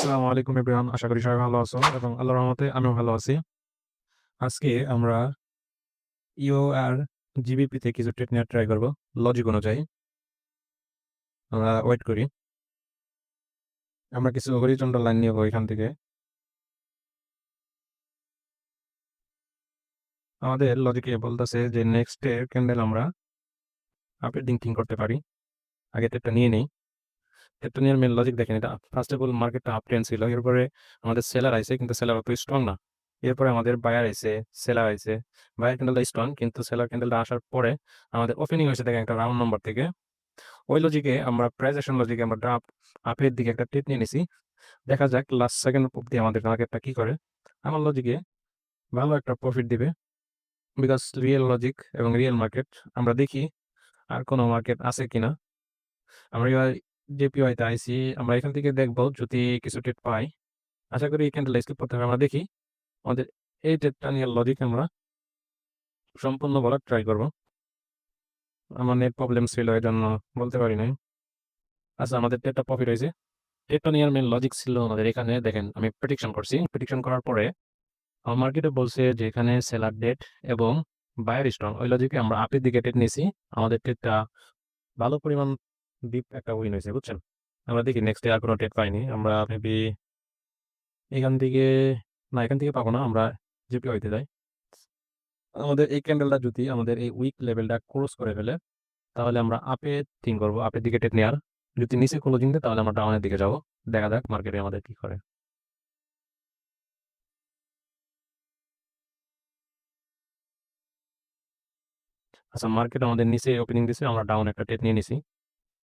আসসালামু আলাইকুম এভরিওয়ান। আশা করি সবাই ভালো আছো এবং আল্লাহর রহমতে আমিও ভালো আছি। আজকে আমরা ইও আর জিবিপি তে কিছু ট্রেড নেওয়ার ট্রাই করব লজিক অনুযায়ী। আমরা ওয়েট করি। আমরা কিছু হরিজন্টাল লাইন নিব এখান থেকে। আমাদের লজিকে বলতেছে যে নেক্সট ক্যান্ডেল আমরা আপের থিংকিং করতে পারি। আগে তো ট্রেডটা নিয়ে নেই। নেওয়ার মেইন লজিক দেখেন এটা ফার্স্ট অফ অল মার্কেটটা আপ ট্রেন্ড ছিল। এরপরে আমাদের সেলার আইছে কিন্তু সেলার অত স্ট্রং না। এরপরে আমাদের বায়ার আইছে, সেলার আইছে। বায়ার ক্যান্ডেলটা স্ট্রং কিন্তু সেলার ক্যান্ডেলটা আসার পরে আমাদের ওপেনিং হয়েছে দেখেন একটা রাউন্ড নাম্বার থেকে। ওই লজিকে আমরা প্রাইস অ্যাকশন লজিকে আমরা আপ আপের দিকে একটা ট্রেড নিয়ে নিছি। দেখা যাক লাস্ট সেকেন্ড অব্দি আমাদের মার্কেটটা কি করে। আমার লজিকে ভালো একটা প্রফিট দিবে। বিকজ রিয়েল লজিক এবং রিয়েল মার্কেট আমরা দেখি আর কোনো মার্কেট আছে কিনা। আমরা জেপিওয়াই তে আইছি। আমরা এখান থেকে দেখব যদি কিছু ট্রেড পাই। আশা করি এই স্কিপ করতে হবে। আমরা দেখি আমাদের এই ট্রেডটা নিয়ে লজিক আমরা সম্পূর্ণ বলার ট্রাই করব। আমার নেট প্রবলেম ছিল এজন্য বলতে পারি নাই। আচ্ছা আমাদের ট্রেডটা প্রফিট হয়েছে। ট্রেডটা নেওয়ার মেইন লজিক ছিল আমাদের এখানে দেখেন, আমি প্রেডিকশন করছি। প্রেডিকশন করার পরে আমার মার্কেটে বলছে যে এখানে সেলার ডেট এবং বায়ার স্ট্রং ওই লজিকে আমরা আপের দিকে ট্রেড নিয়েছি। আমাদের ট্রেডটা ভালো পরিমাণ ডিপ একটা উইন হয়েছে, বুঝছেন? আমরা দেখি নেক্সট ডে আর কোন ট্রেড পাইনি। আমরা মেবি এখান থেকে, না, এখান থেকে পাবো না। আমরা জেপিওয়াই হইতে যাই। আমাদের এই ক্যান্ডেলটা যদি আমাদের এই উইক লেভেলটা ক্রস করে ফেলে, তাহলে আমরা আপে থিঙ্ক করব। আপের দিকে ট্রেড নেওয়ার। যদি নিচে ক্লোজিং দেয়, তাহলে আমরা ডাউনের দিকে যাব। দেখা যাক মার্কেটে আমাদের কি করে। আচ্ছা মার্কেট আমাদের নিচে ওপেনিং দিছে। আমরা ডাউন একটা ট্রেড নিয়ে নিছি।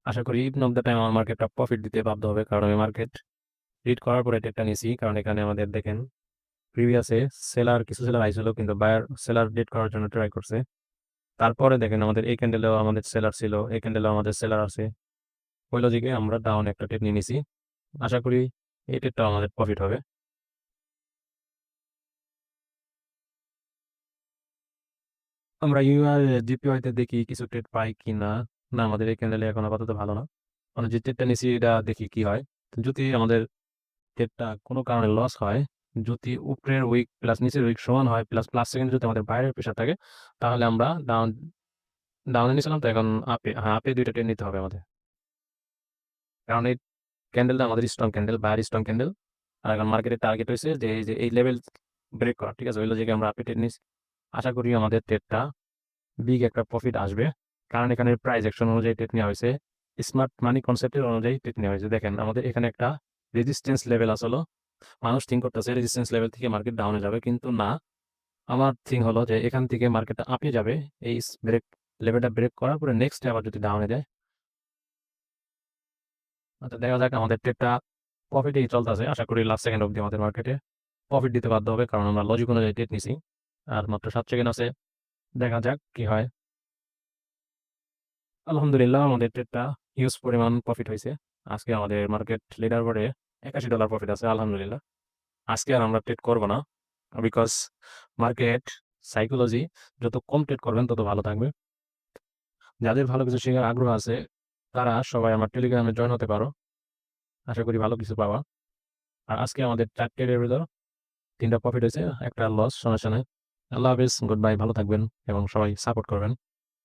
আশা করি ইভেন অফ দ্যা টাইম আমার মার্কেটটা প্রফিট দিতে বাধ্য হবে। কারণ আমি মার্কেট রিড করার পরে ট্রেডটা নিয়েছি কারণ এখানে আমাদের দেখেন প্রিভিয়াসে সেলার কিছু সেলার আইছিল, কিন্তু বায়ার সেলার ডেট করার জন্য ট্রাই করছে। তারপরে দেখেন আমাদের এই ক্যান্ডেলেও আমাদের সেলার ছিল। এই ক্যান্ডেলেও আমাদের সেলার আছে। ওই লজিকে আমরা ডাউন একটা ট্রেড নিয়ে নিছি। আশা করি এই ট্রেডটাও আমাদের প্রফিট হবে। আমরা ইউআর জিপিওয়াই তে দেখি কিছু ট্রেড পাই কিনা। না আমাদের এই ক্যান্ডেলে এখন আপাতত ভালো না। মানে যে ট্রেডটা নিছি এটা দেখি কি হয়। যদি আমাদের ট্রেডটা কোনো কারণে লস হয়, যদি উপরের উইক প্লাস নিচের উইক সমান হয় প্লাস প্লাস সেকেন্ড যদি আমাদের বাইরের প্রেশার থাকে তাহলে আমরা ডাউন ডাউনে নিয়েছিলাম তো এখন আপে হ্যাঁ আপে ২ টা ট্রেড নিতে হবে আমাদের। কারণ এই ক্যান্ডেলটা আমাদের স্ট্রং ক্যান্ডেল, বাইরের স্ট্রং ক্যান্ডেল। আর এখন মার্কেটের টার্গেট হয়েছে যে এই যে এই লেভেল ব্রেক করা। ঠিক আছে? ওই লজিকে আমরা আপে ট্রেড নিছি। আশা করি আমাদের ট্রেডটা বিগ একটা প্রফিট আসবে। কারণ এখানে প্রাইস অ্যাকশন অনুযায়ী ট্রেড নেওয়া হয়েছে। স্মার্ট মানি কনসেপ্টের অনুযায়ী ট্রেড নেওয়া হয়েছে। দেখেন, আমাদের এখানে একটা রেজিস্ট্যান্স লেভেল আসলো। মানুষ থিঙ্ক করতেছে রেজিস্ট্যান্স লেভেল থেকে মার্কেট ডাউনে যাবে, কিন্তু না। আমার থিঙ্ক হলো যে এখান থেকে মার্কেটটা আপে যাবে। এই ব্রেক লেভেলটা ব্রেক করার পরে নেক্সট আবার যদি ডাউনে যায় আচ্ছা দেখা যাক আমাদের ট্রেডটা প্রফিটেই চলতেছে। আশা করি লাস্ট সেকেন্ড অব্দি আমাদের মার্কেটে প্রফিট দিতে বাধ্য হবে। কারণ আমরা লজিক অনুযায়ী ট্রেড নিছি। আর মাত্র সাত সেকেন্ড আছে। দেখা যাক কি হয়। আলহামদুলিল্লাহ আমাদের ট্রেডটা হিউজ পরিমাণ প্রফিট হয়েছে আজকে আমাদের মার্কেট লিডার বোর্ডে $৮১ প্রফিট আছে আলহামদুলিল্লাহ। আজকে আর আমরা ট্রেড করব না। বিকজ মার্কেট সাইকোলজি যত কম ট্রেড করবেন তত ভালো থাকবে। যাদের ভালো কিছু শেখার আগ্রহ আছে তারা সবাই আমার টেলিগ্রামে জয়েন হতে পারো। আশা করি ভালো কিছু পাওয়া আর আজকে আমাদের ৪ ট্রেডের ভিতর ৩ টা প্রফিট হয়েছে একটা লস সমস্যা নাই। আল্লাহ হাফেজ, গুড বাই ভালো থাকবেন এবং সবাই সাপোর্ট করবেন।